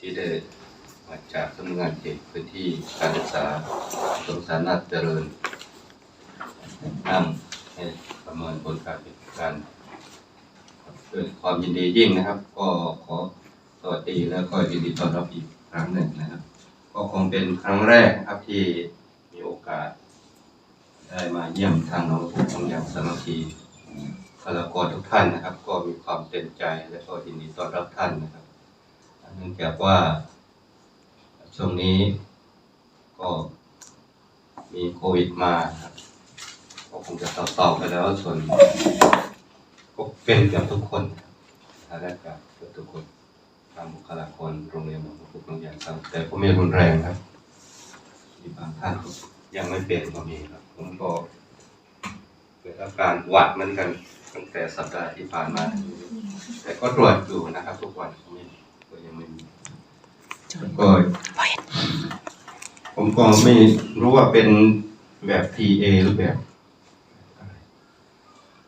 ที่ได้มาจากสำนักงานเขตพื้นที่การศึกษาสงสารนาถเจริญนั่งให้ประเมินผลการปฏิบัติการด้วยความยินดียิ่งนะครับ ก็ขอสวัสดีแล้วก็ยินดีต้อนรับอีกครั้งหนึ่งนะครับ ก็คงเป็นครั้งแรกนะครับที่มีโอกาส ได้มาเยี่ยมทางน้องผู้ของย่างสมัคคีคารากรทุกท่านนะครับ ก็มีความเต็มใจและก็ยินดีต้อนรับท่านนะครับ เนื่องจากว่าช่วงนี้ก็มีโควิดมาครับก็คงจะต่อๆไปแล้วส่วนก็เป็นเกือบทุกคนทางราชการเกือบทุกคนทางบุคลากรโรงเรียนของผู้โรงเรียนครับแต่ก็ไม่รุนแรงครับมีบางท่านก็ยังไม่เป็นก็มีครับผมก็เกิดอาการหวัดเหมือนกันตั้งแต่สัปดาห์ที่ผ่านมา แต่ก็ตรวจอยู่นะครับ ทุกวันก็มี แล้วก็ผมก็ไม่รู้ว่าเป็นแบบ PA หรือแบบอะไร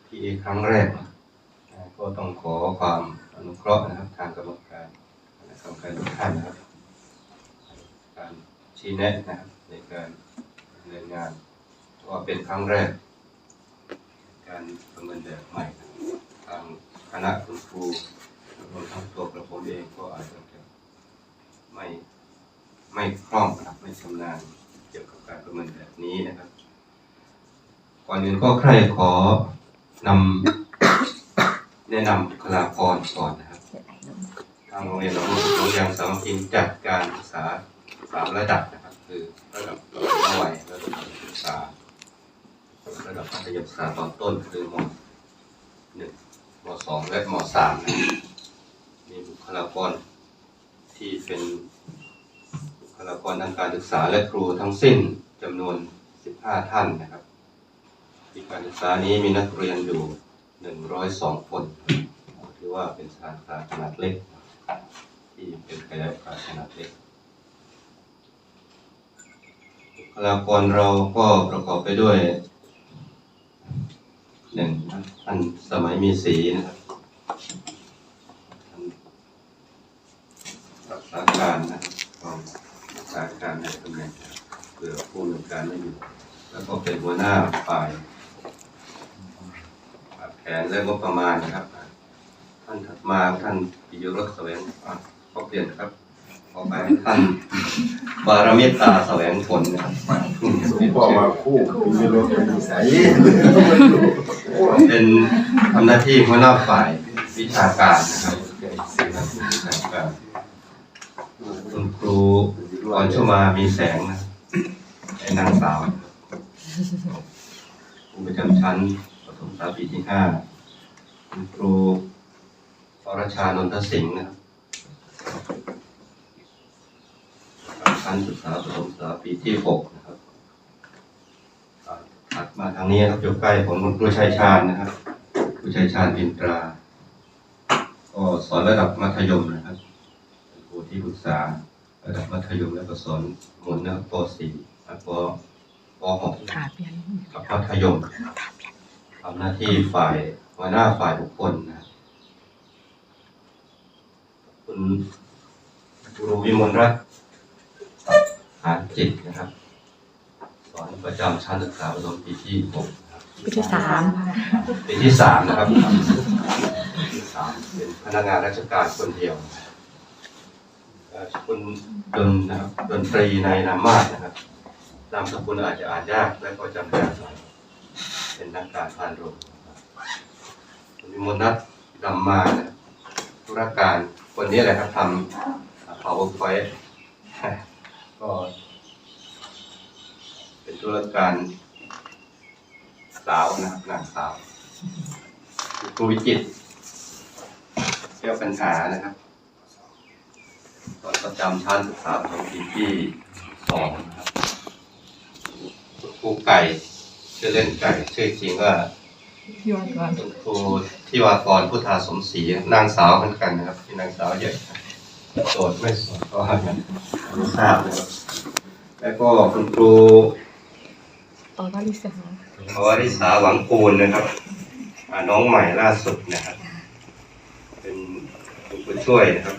PA ครั้งแรกนะก็ต้องขอความอนุเคราะห์นะครับ ทางกรรมการคณะกรรมการทุกท่านนะครับ การชี้แนะนะครับในการดำเนินงานเพราะว่าเป็นครั้งแรก การประเมินแบบใหม่นะครับทางคณะคุณครูรวมทั้งตัวกระผมเองก็อาจจะ ไม่ไม่คล่องนะครับไม่ชำนาญเกี่ยวกับการประเมินแบบนี้นะครับ ก่อนอื่นก็ใครขอนำแนะนำบุคลากรก่อนนะครับทางโรงเรียนเราโรงเรียนสามัคคีจัดการศึกษาสามระดับนะครับ คือระดับประถมวัยระดับศึกษาระดับมัธยมศึกษาตอนต้นคือมหนึ่งมสองและมสามนะมีบุคลากร ที่เป็นบุคลากรทางการศึกษาและครูทั้งสิ้นจำนวน 15 ท่านนะครับที่การศึกษานี้มีนักเรียนอยู่ 102 คนถือว่าเป็นสถานศึกษาขนาดเล็ก ที่เป็นขยายโอกาสขนาดเล็กบุคลากรเราก็ประกอบไปด้วยหนึ่งท่านสมัยมีสีนะครับท่าน รักษาการนะครับรองรักษาการในตำแหน่งเพื่อผู้ดำการไม่อยู่ แล้วก็เป็นหัวหน้าฝ่ายแผนและงบประมาณนะครับ ท่านถัดมาท่านปิยรสแสวงอะขอเปลี่ยนครับขอไปท่านบารมิตาแสวงผลนะครับผมบอกว่าคู่คุณไม่รู้เป็นนิสัยเป็นทำหน้าที่หัวหน้าฝ่ายวิชาการนะครับ ครูอ่อนชุมามีแสงนะไอ้นางสาวครูประจำชั้นประถมศึกษาปีที่ห้าคุณครูอรชานนทสิงห์นะครับชั้นศึกษาประถมศึกษาปีที่หกนะครับถัดมาทางนี้ครับอยู่ใกล้ผมคุณครูชัยชาญนะครับครูชัยชาญปินตราก็สอนระดับมัธยมนะครับเป็นครูที่ปรึกษา ระดับมัธยมและก็สอนหมุนนะครับป .4 และปป .6 ถาเปลี่ยนกับมัธยมทำหน้าที่ฝ่ายหัวหน้าฝ่ายบุคคลนะครับคุณครูวิมลรัตน์หานจิตนะครับ สอนประจำชั้นศึกษาประถมปีที่หกนะครับปีที่สามปีที่สามนะครับปีที่สามเป็นพนักงานราชการคนเดียวเอ่ อคุณดนนะครับดนตรีในนามาศนะครับนามสกุลอาจจะอ่านยากและก็จำยากหน่อยเป็นนักการพานโรงนะครับคุณมนัทดำมานะธุรการคนนี้แหละครับทำ powerpoint ก็ เป็นธุรการสาวนะครับนางสาวครูวิจิตแก้วปัญหานะครับ ตอนประจำชั้นศึกษาของปีที่สองครับครูไก่ชื่อเล่นไก่ชื่อจริงว่าย้อนก่อนคุณครูที่วากรพุทธาสมศรีนางสาวเหมือนกันนะครับที่นางสาวเยอะโสดไม่โสดก็ไม่ทราบนะครับแล้วก็คุณครูต่อวาลิสาภาวริสาหวังปูนนะครับน้องใหม่ล่าสุดนะครับ เป็นคุณผู้ช่วยนะครับ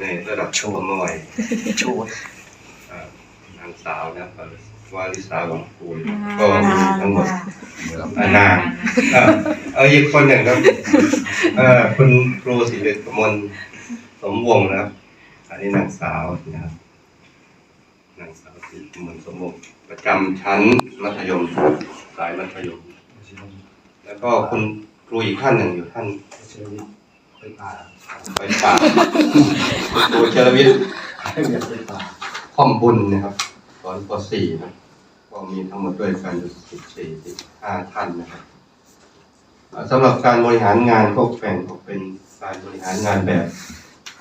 ในระดับโชว์หน่อยโชว์อ่านางสาวนะครับวาลิสาของคูณก็มีทั้งหมดอานางอะเอาอีกคนหนึ่งครับเอ่อคุณครูศิริกมลสมวงศ์นะครับ อันนี้นางสาวนะครับนางสาวศิริกมลสมวงศ์ประจำชั้นมัธยมสายมัธยม แล้วก็คุณครูอีกท่านหนึ่งอยู่ท่าน ไปป่าไปป่าครูเชลวิทย์ให้เรียนไปป่าข้อมบุญนะครับสอนป .4 นะก็มีทั้งหมดด้วยกันอยู่14 15ท่านนะครับอ่าสำหรับการบริหารงานก็แบ่งออกเป็นการบริหารงานแบบ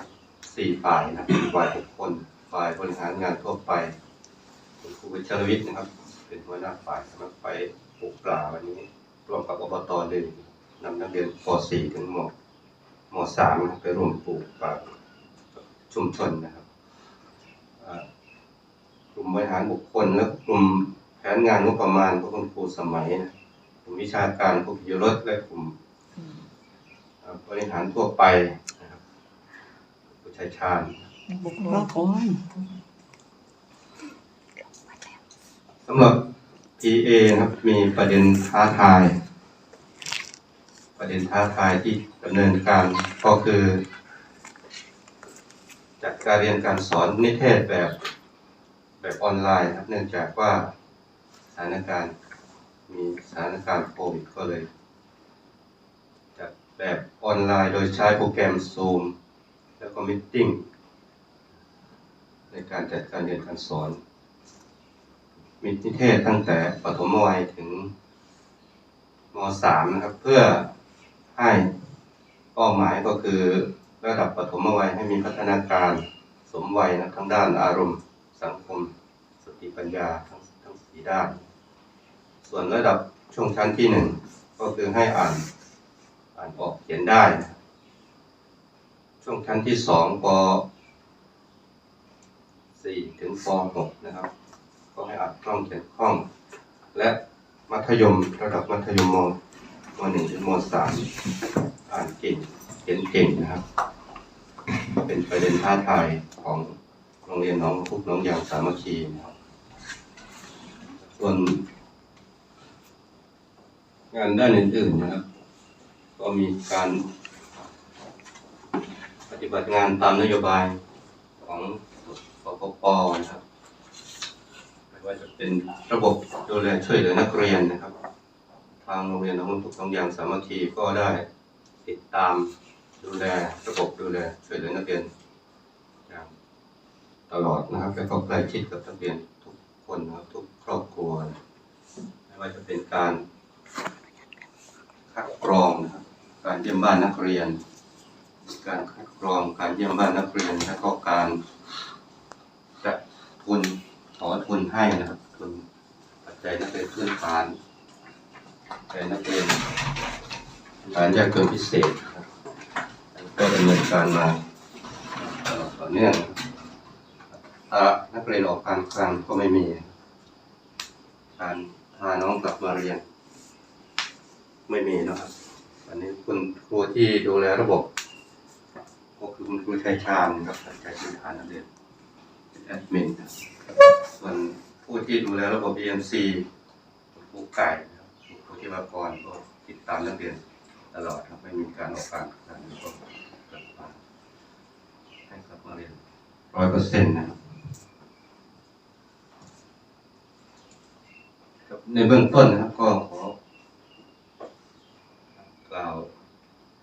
4ฝ่ายนะฝ่ายบุคคลฝ่ายบริหารงานทั่วไปคุณครูวิชรวิทย์นะครับ เป็นหัวหน้าฝ่ายสำหรับไปปลูกปลาวันนี้ ร่วมกับอบตเลยนำนักเรียนป .4 ถึงม ม .3 นะครับไปร่วมปลูกปลาชุมชนนะครับอ่ากลุ่มบริหารบุคคล และกลุ่มแผนงานงบประมาณพวกคุณครูสมัยนะกลุ่มวิชาการพวกยุรสและกลุ่มอ่าบริหารทั่วไปนะครับผู้ชายชาญบุคลากรสำหรับ PA นะครับมีประเด็นท้าทาย ประเด็นท้าทายที่ดำเนินการก็คือ จัดการเรียนการสอนนิเทศแบบแบบออนไลน์ครับเนื่องจากว่าสถานการณ์มีสถานการณ์โควิดก็เลยจัดแบบออนไลน์โดยใช้โปรแกรม Zoom แล้วก็ Meeting ในการจัดการเรียนการสอน มีนิเทศตั้งแต่ปฐมวัยถึงม .3 นะครับเพื่อ ให้เป้าหมายก็คือระดับปฐมวัยให้มีพัฒนาการสมวัยนะทั้งด้านอารมณ์สังคม สติปัญญาทั้งทั้งสี่ด้าน ส่วนระดับช่วงชั้นที่หนึ่งก็คือให้อ่านอ่านออกเขียนได้ ช่วงชั้นที่สองปสี่ถึงปหกนะครับ ก็ให้อ่านคล่องเขียนคล่อง และมัธยมระดับมัธยมม มหนึ่งถึงมสามอ่านเก่งเขียนเก่งนะครับ เป็นประเด็นท้าทายของโรงเรียนน้องพุกน้องยางสามัคคีนะครับส่วนงานด้านอื่นๆนะครับ ก็มีการปฏิบัติงานตามนโยบายของปปปนะครับไม่ว่าจะเป็นระบบดูแลช่วยเหลือนักเรียนนะครับ ทางโรงเรียนหน้องทุกสองย่างสามัคคีก็ได้ติดตามดูแลระบบดูแลช่วยเหลือนักเรียนอย่างตลอดนะครับและก็ใกล้ชิดกับนักเรียนทุกคนนะครับทุกครอบครัว ไม่ว่าจะเป็นการคัดกรองนะครับการเยี่ยมบ้านนักเรียน การคัดกรองการเยี่ยมบ้านนักเรียนและก็การจัดทุนขอทุนให้นะครับทุนปัจจัยนักเรียนพื้นฐาน ปัจจัยนักเรียนฐานยากจนพิเศษครับก็ดำเนินการมาต่อเนื่องนักเรียนออกการคลังก็ไม่มี การพาน้องกลับมาเรียน ไม่มีนะครับ อันนี้คุณครูที่ดูแลระบบก็คือคุณครูชัยชาญนครับปัจจัยพื้นฐานนักเรียนแอดมินส่วนผู้ที่ดูแลระบบ EMC ครูไก่ นะครับครูที่วากรก็ติดตามนักเรียนตลอดครับไม่มีการออกการการแล้วก็กลับมาให้กลับมาเรียนร้อยเปอร์เซ็นต์นะครับในเบื้องต้นนะครับก็ขอกล่าว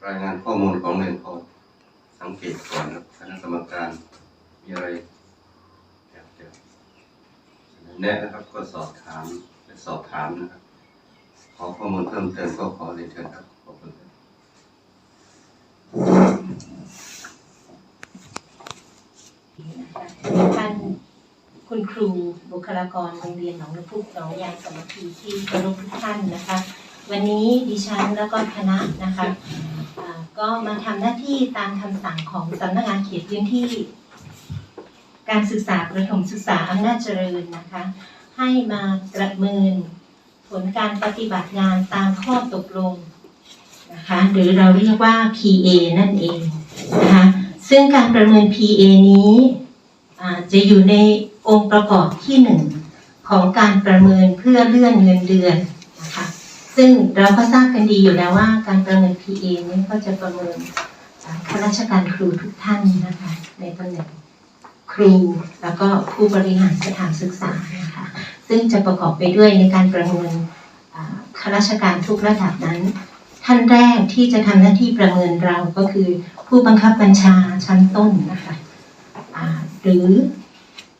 รายงานข้อมูลของเรียนพอสังเกตก่อนนะครับคณะกรรมการมีอะไรอยากจะแนะนะครับก็สอบถามสอบถามนะครับ อข้อมูลเพิ่มเติมก็ขอเรียนเชิญครับขอบคุณครับท่านคุณครูบุคลากรโรงเรียนหนองน้ำพุหนองยางสมัคคีที่เคารพทุกท่านนะคะ วันนี้ดิฉันแล้วก็คณะนะคะก็มาทำหน้าที่ตามคำสั่งของสำนักงานเขตพื้นที่ การศึกษาประถมศึกษาอำนาจเจริญนะคะ ให้มาประเมิน ลการปฏิบัติงานตามข้อตกลงนะคะหรือเราเรียกว่า PA นั่นเองนะคะซึ่งการประเมิน PA นี้จะอยู่ในองค์ประกอบที่หนึ่งของการประเมินเพื่อเลื่อนเงินเดือนนะคะซึ่งเราก็ทราบกันดีอยู่แล้วว่าการประเมิน PA นี้ก็จะประเมินข้าราชการครูทุกท่านนะคะในตำแหน่งครูแล้วก็ผู้บริหารสถานศึกษานะคะ ซึ่งจะประกอบไปด้วยในการประเมินข้าราชการทุกระดับนั้น ท่านแรกที่จะทำหน้าที่ประเมินเราก็คือผู้บังคับบัญชาชั้นต้นนะคะหรือ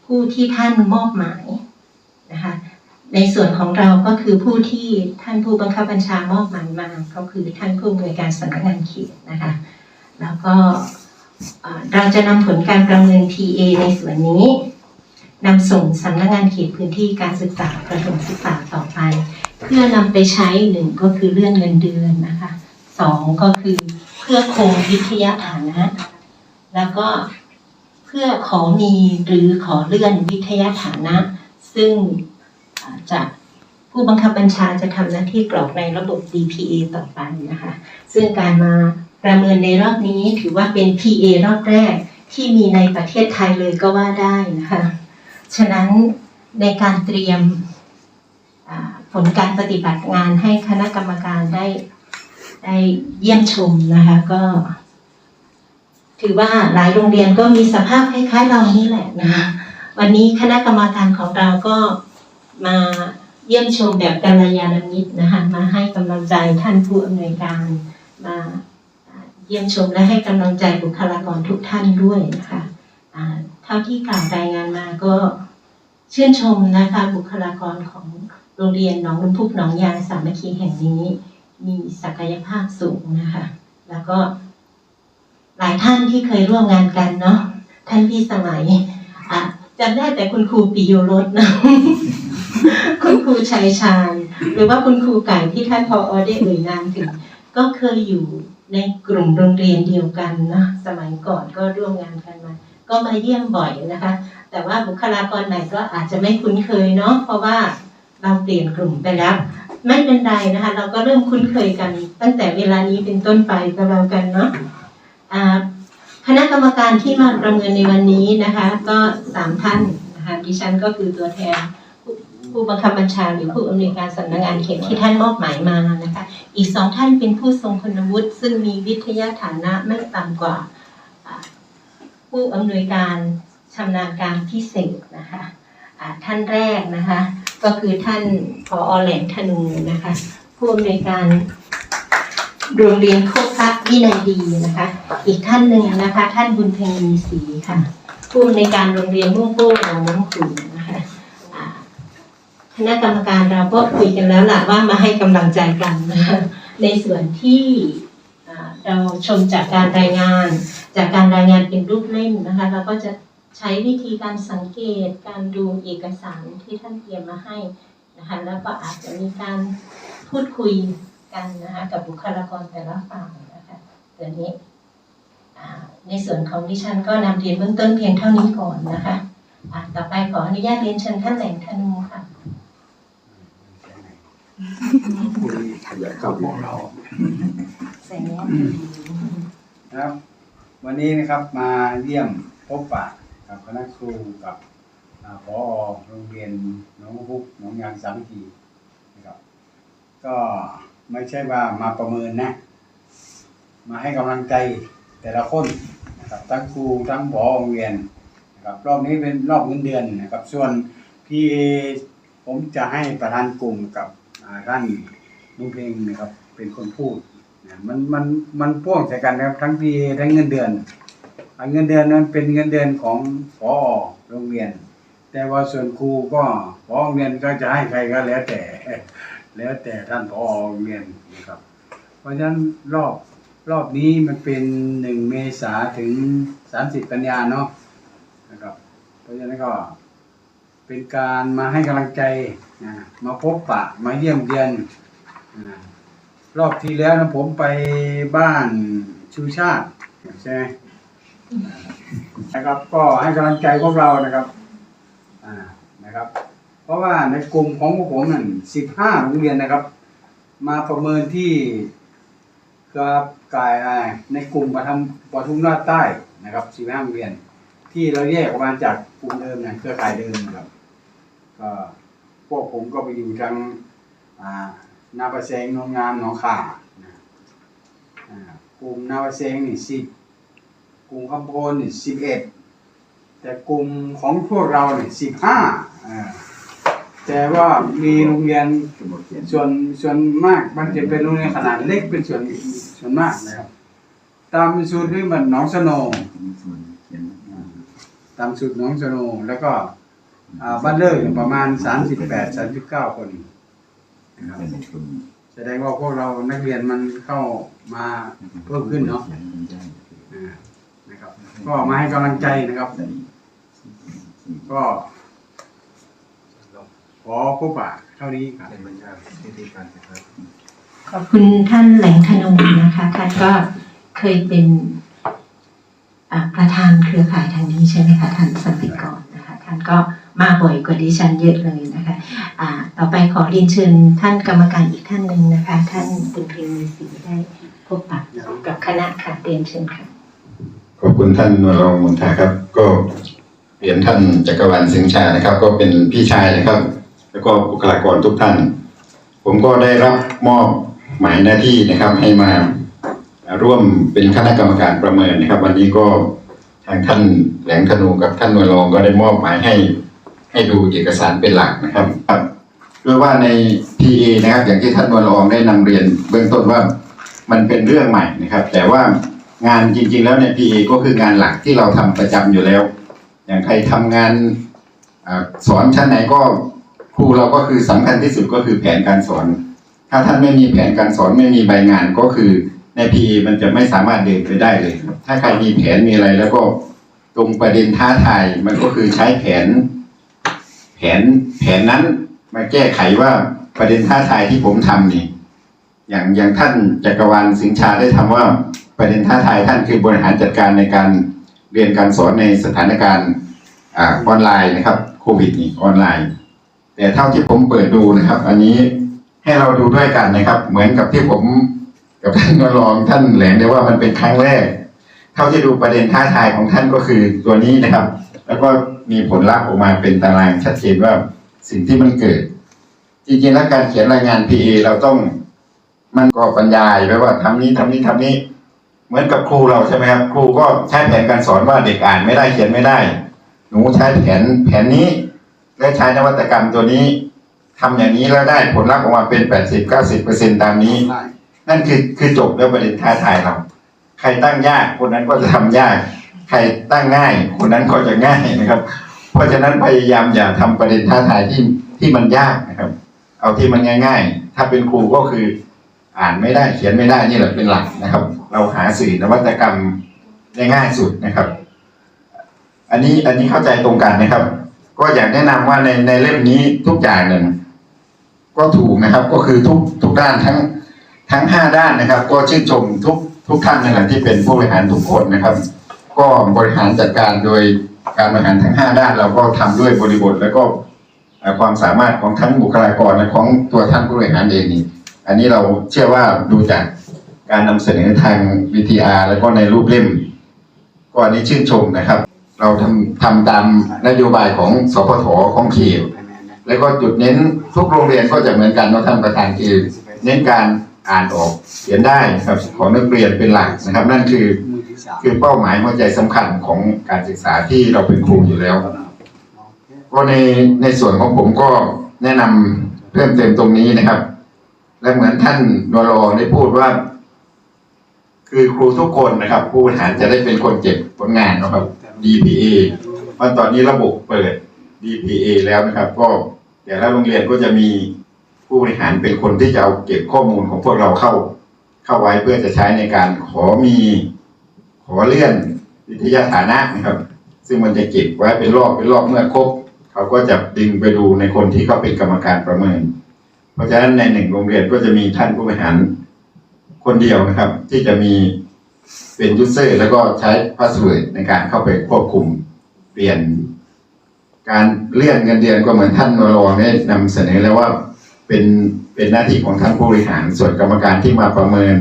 ผู้ที่ท่านมอบหมายนะคะในส่วนของเราก็คือผู้ที่ท่านผู้บังคับบัญชามอบหมายมา ก็คือท่านผู้อำนวยการสำนักงานเขตนะคะ แล้วก็เอ่อเราจะนำผลการประเมิน TA ในส่วนนี้ นำส่งสำนักงานเขตพื้นที่การศึกษาประถมศึกษาต่อไป เพื่อนำไปใช้หนึ่งก็คือเลื่อนเงินเดือนนะคะสองก็คือเพื่อคงวิทยาฐานะ แล้วก็เพื่อขอมีหรือขอเลื่อนวิทยาฐานะ ซึ่งจะผู้บังคับบัญชาจะทำหน้าที่กรอกในระบบ DPA ต่อไปนะคะ ซึ่งการมาประเมินในรอบนี้ถือว่าเป็น PA รอบแรกที่มีในประเทศไทยเลยก็ว่าได้นะคะ ฉะนั้นในการเตรียมผลการปฏิบัติงานให้คณะกรรมการได้ได้เยี่ยมชมนะคะก็ ถือว่าหลายโรงเรียนก็มีสภาพคล้ายๆเรานี่แหละนะคะวันนี้คณะกรรมการของเราก็มาเยี่ยมชมแบบกัลยาณมิตรนะคะมาให้กำลังใจท่านผู้อำนวยการมาเยี่ยมชมและให้กำลังใจบุคลากรทุกท่านด้วยนะคะ เท่าที่กล่าวรายงานมาก็ชื่นชมนะคะ บุคลากรของโรงเรียนหนองน้ำพุกหนองยางสามัคคีแห่งนี้ มีศักยภาพสูงนะคะ แล้วก็หลายท่านที่เคยร่วมงานกันเนาะท่านพี่สมัยอะจำได้แต่คุณครูปิโยรสนะคุณครูชัยชาญหรือว่าคุณครูไก่ที่ท่านพออได้เอ่ยนามถึง ก็เคยอยู่ในกลุ่มโรงเรียนเดียวกันนะสมัยก่อนก็ร่วมงานกันมา ก็มาเยี่ยมบ่อยนะคะ แต่ว่าบุคลากรใหม่ก็อาจจะไม่คุ้นเคยเนาะเพราะว่าเราเปลี่ยนกลุ่มไปแล้ว ไม่เป็นไรนะคะ เราก็เริ่มคุ้นเคยกัน ตั้งแต่เวลานี้เป็นต้นไปก็แล้วกันเนาะอ่าคณะกรรมการที่มาประเมินในวันนี้นะคะ ก็สามท่านนะคะดิฉันก็คือตัวแทนผู้บังคับบัญชาหรือผู้อำนวยการสำนักงานเขตที่ท่านมอบหมายมานะคะ อีกสองท่านเป็นผู้ทรงคุณวุฒิซึ่งมีวิทยาฐานะไม่ต่ำกว่า ผู้อำนวยการชำนาญการพิเศษนะคะท่านแรกนะคะก็คือท่านผอแหลมธนูนะคะผู้อำนวยการโรงเรียนโคกพระวินัยดีนะคะ อีกท่านหนึ่งนะคะ ท่านบุญเพ็งมีศรีค่ะผู้อำนวยการโรงเรียนมุ่งโป้หนองน้ำขุนนะคะคณะกรรมการเราก็คุยกันแล้วล่ะว่ามาให้กำลังใจกันนะคะในส่วนที่ เราชมจากการรายงาน จากการรายงานเป็นรูปเล่มนะคะเราก็จะใช้วิธีการสังเกตการดูเอกสารที่ท่านเตรียมมาให้นะคะแล้วก็อาจจะมีการพูดคุยกันนะคะกับบุคลากรแต่ละฝ่ายนะคะตัวนี้ในส่วนของดิฉันก็นำเรียนเบื้องต้นเพียงเท่านี้ก่อนนะคะต่อไปขออนุญาตเรียนเชิญท่านแหล่งธนูค่ะครับของเรา นครับ วันนี้นะครับมาเยี่ยมพบปะกับคณะครูกับอ่าผอโรงเรียนหนองพุกหนองยางสามัคคีนะครับ ก็ไม่ใช่ว่ามาประเมินนะ มาให้กำลังใจแต่ละคนนะครับทั้งครูทั้งผอโรงเรียนนะครับรอบนี้เป็นรอบเงินเดือนนะครับ ส่วนพี่ผมจะให้ประธานกลุ่มกับอ่าท่านลุงเพลงนะครับ เป็นคนพูด มันมันมันพ่วงใส่กันนะครับทั้งปีทั้งเงินเดือนอันเงินเดือนนั้นเป็นเงินเดือนของพอโรงเรียน แต่ว่าส่วนครูก็พอโรงเรียนก็จะให้ใครก็แล้วแต่ แล้วแต่ท่านพอโรงเรียนนะครับ เพราะฉะนั้นรอบรอบนี้มันเป็นหนึ่งเมษาถึงสามสิบกันยาเนาะนะครับ เพราะฉะนั้นก็เป็นการมาให้กำลังใจนะมาพบปะมาเยี่ยมเยียนนะ รอบที่แล้วนะผมไปบ้านชูชาติใช่ไหมนะครับ ก็ให้กำลังใจพวกเรานะครับ อ่านะครับ เพราะว่าในกลุ่มของพวกผมนั่นสิบห้าโรงเรียนนะครับ มาประเมินที่กับกายในกลุ่มปทุมปทุมราชใต้นะครับสี่ห้าโรงเรียน ที่เราแยกออกมาจากกลุ่มเดิมนะเครือข่ายเดิมนะครับก็พวกผมก็ไปอยู่ทางอ่า นาประเซงนนงามหนองข่านะกลุ่มนาประเซงนี่สิบกลุ่มคำโพนนี่สิบเอ็ดแต่กลุ่มของพวกเราเนี่ยสิบห้าแต่ว่ามีโรงเรียนส่วนส่วนมากมันจะเป็นโรงเรียนขนาดเล็กเป็นส่วนส่วนมากนะครับ ตามสูตรที่มันหนองสโนตามสูตรหนองสโนแล้วก็บ้านเลิกประมาณสามสิบแปดสามสิบเก้าคน นะครับแสดงว่าพวกเรานักเรียนมันเข้ามาเพิ่มขึ้นเนาะอ่านะครับ ก็มาให้กำลังใจนะครับ ก็ขอพบปะเท่านี้ครับเป็นบรรยากาศวิธีการนะครับขอบคุณท่านแหลงธนงนะคะท่านก็เคยเป็นอ่าประธานเครือข่ายทางนี้ใช่ไหมคะท่านสมัยก่อนนะคะท่านก็ มาบ่อยกว่าดิฉันเยอะเลยนะคะอ่าต่อไปขอเรียนเชิญท่านกรรมการอีกท่านหนึ่งนะคะ ท่านบุญเพ็งมีศรีได้พบปะกับคณะค่ะเรียนเชิญค่ะขอบคุณท่านวรองมนทาครับ ก็เรียนท่านจักรวาลสิงห์ชานะครับ ก็เป็นพี่ชายนะครับ แล้วก็บุคลากรทุกท่าน ผมก็ได้รับมอบหมายหน้าที่นะครับให้มาร่วมเป็นคณะกรรมการประเมินนะครับ วันนี้ก็ทางท่านแหลงธนูกับท่านนวรองก็ได้มอบหมายให้ ให้ดูเอกสารเป็นหลักนะครับครับเพื่อว่าใน PA นะครับอย่างที่ท่านวรองได้นำเรียนเบื้องต้นว่ามันเป็นเรื่องใหม่นะครับ แต่ว่างานจริง ๆ แล้วใน PA ก็คืองานหลักที่เราทำประจำอยู่แล้ว อย่างใครทำงานอสอนชั้นไหนก็ครูเราก็คือสำคัญที่สุดก็คือแผนการสอน ถ้าท่านไม่มีแผนการสอนไม่มีใบงานก็คือใน PA มันจะไม่สามารถเดินไปได้เลยครับถ้าใครมีแผนมีอะไรแล้วก็ตรงประเด็นท้าทายมันก็คือใช้แผน ผนแผนนั้นมาแก้ไขว่าประเด็นท้าทายที่ผมทำนี่อย่างอย่างท่านจักรวาลสิงชาได้ทำว่าประเด็นท้าทายท่านคือบริหารจัดการในการเรียนการสอนในสถานการณ์ออนไลน์นะครับโควิดนี่ออนไลน์ แต่เท่าที่ผมเปิดดูนะครับ อันนี้ให้เราดูด้วยกันนะครับ เหมือนกับที่ผมกับท่านนรองท่านแหลงได้ว่ามันเป็นครั้งแรก เท่าที่ดูประเด็นท้าทายของท่านก็คือตัวนี้นะครับ แล้วก็มีผลลัพธ์ออกมาเป็นตารางชัดเจนว่าสิ่งที่มันเกิด จริงๆแล้วการเขียนรายงาน PA เราต้องมันก็บรรยายไว้ว่าทำนี้ทำนี้ทำนี้ เหมือนกับครูเราใช่ไหมครับครูก็ใช้แผนการสอนว่าเด็กอ่านไม่ได้เขียนไม่ได้ หนูใช้แผนแผนนี้ และใช้นวัตกรรมตัวนี้ทำอย่างนี้แล้วได้ผลลัพธ์ออกมาเป็นแปดสิบเก้าสิบเปอร์เซ็นตามนี้ นั่นคือคือจบแล้วประเด็นท้าทายเรา ใครตั้งยากคนนั้นก็จะทำยาก ใครตั้งง่าย คนนั้นก็จะง่ายนะครับ เพราะฉะนั้นพยายามอย่าทำประเด็นท้าทายที่ที่มันยากนะครับ เอาที่มันง่าย ๆ ถ้าเป็นครูก็คืออ่านไม่ได้เขียนไม่ได้นี่แหละเป็นหลักนะครับ เราหาสื่อนวัตกรรมได้ง่ายสุดนะครับ อันนี้อันนี้เข้าใจตรงกันนะครับ ก็อยากแนะนำว่าในในเล่มนี้ทุกอย่างเนี่ยก็ถูกนะครับ ก็คือทุกทุกด้านทั้งทั้งห้าด้านนะครับ ก็ชื่นชมทุกทุกท่านนั่นแหละที่เป็นผู้บริหารทุกคนนะครับ ก็บริหารจัดการโดยการบริหารทั้งห้าด้านเราก็ทำด้วยบริบท แล้วก็ความสามารถของทั้งบุคลากรและของตัวท่านผู้บริหารเองนี่อันนี้เราเชื่อว่าดูจากการนำเสนอทาง VTR แล้วก็ในรูปเล่มก็อันนี้ชื่นชมนะครับ เราทำทำตามนโยบายของสพทของเขตแล้วก็จุดเน้นทุกโรงเรียนก็จะเหมือนกันว่าท่านประธานคือเน้นการอ่านออกเขียนได้ครับของนักเรียนเป็นหลักนะครับ นั่นคือ คือเป้าหมายหัวใจสำคัญของการศึกษาที่เราเป็นครูอยู่แล้วก็ในในส่วนของผมก็แนะนำเพิ่มเติมตรงนี้นะครับ และเหมือนท่านนรอได้พูดว่า คือครูทุกคนนะครับ ผู้บริหารจะได้เป็นคนเก็บผลงานนะครับ DPA เพราตอนนี้ระบบเปิด DPA แล้วนะครับ ก็แต่ละโรงเรียนก็จะมีผู้บริหารเป็นคนที่จะเอาเก็บข้อมูลของพวกเราเข้า เข้าไว้เพื่อจะใช้ในการขอมี ขอเลื่อนวิทยาฐานะนะครับ ซึ่งมันจะเก็บไว้เป็นรอบเป็นรอบเมื่อครบเขาก็จะดึงไปดูในคนที่เขาเป็นกรรมการประเมิน เพราะฉะนั้นในหนึ่งโรงเรียนก็จะมีท่านผู้บริหารคนเดียวนะครับ ที่จะมีเป็นยูเซอร์แล้วก็ใช้พาสเวิร์ดในการเข้าไปควบคุมเปลี่ยน การเลื่อนเงินเดือนก็เหมือนท่านนรองได้นำเสนอแล้วว่าเป็นเป็นหน้าที่ของท่านผู้บริหารส่วนกรรมการที่มาประเมิน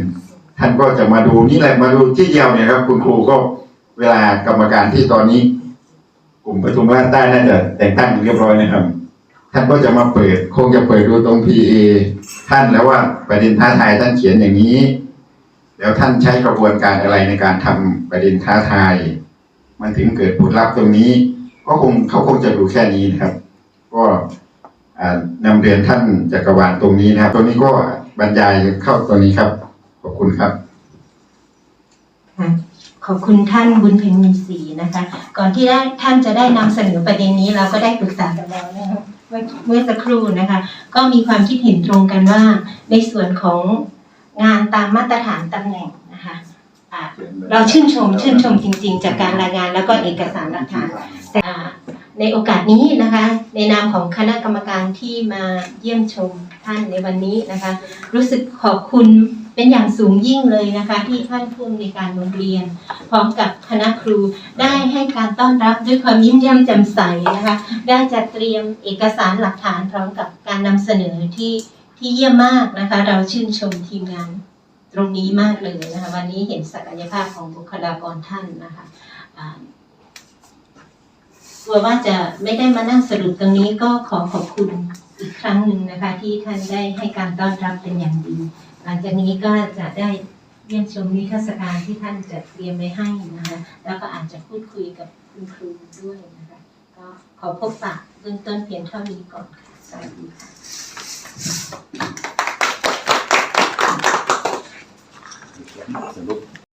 ท่านก็จะมาดูนี่แหละมาดูที่เดียวเนี่ยครับ คุณครูก็เวลากรรมการที่ตอนนี้ กลุ่มประชุมราชใต้น่าจะแต่งตั้งเรียบร้อยนะครับ ท่านก็จะมาเปิด คงจะเปิดดูตรง PA ท่านแล้วว่าประเด็นท้าทายท่านเขียนอย่างนี้ แล้วท่านใช้กระบวนการอะไรในการทำประเด็นท้าทาย มันถึงเกิดผลลัพธ์ตรงนี้ ก็คงเขาคงจะดูแค่นี้นะครับ ก็อ่านำเรียนท่านจักรวาลตรงนี้นะครับ ตรงนี้ก็บรรยายเข้าตรงนี้ครับ ขอบคุณครับ ค่ะขอบคุณท่านบุญเพ็งมีศรีนะคะ ก่อนที่ได้ท่านจะได้นำเสนอประเด็นนี้เราก็ได้ปรึกษากันแล้วนะคะเมื่อเมื่อสักครู่นะคะ ก็มีความคิดเห็นตรงกันว่า ในส่วนของงานตามมาตรฐานตำแหน่งนะคะอ่าเราชื่นชมชื่นชมจริง ๆ จากการรายงานแล้วก็เอกสารหลักฐาน แต่ในโอกาสนี้นะคะ ในนามของคณะกรรมการที่มาเยี่ยมชมท่านในวันนี้นะคะ รู้สึกขอบคุณ เป็นอย่างสูงยิ่งเลยนะคะ ที่ท่านผู้อำนการโรงเรียน พร้อมกับคณะครูได้ให้การต้อนรับด้วยความยิ้มแย้มแจ่มใสนะคะ ได้จัดเตรียมเอกสารหลักฐานพร้อมกับการนำเสนอที่ที่เยี่ยมมากนะคะ เราชื่นชมทีมงานตรงนี้มากเลยนะคะ วันนี้เห็นศักยภาพของบุคลากรท่านนะคะกลัวว่าจะไม่ได้มานั่งสรุปตรงนี้ก็ขอขอบคุณอีกครั้งหนึ่งนะคะ ที่ท่านได้ให้การต้อนรับเป็นอย่างดี หลังจากนี้ก็จะได้เยี่ยมชมนิทรรศการที่ท่านจัดเตรียมไว้ให้นะคะแล้วก็อาจจะพูดคุยกับคุณครูด้วยนะคะก็ขอพบปะเบื้องต้นเพียงเท่านี้ก่อนค่ะสวัสดีค่ะสรุป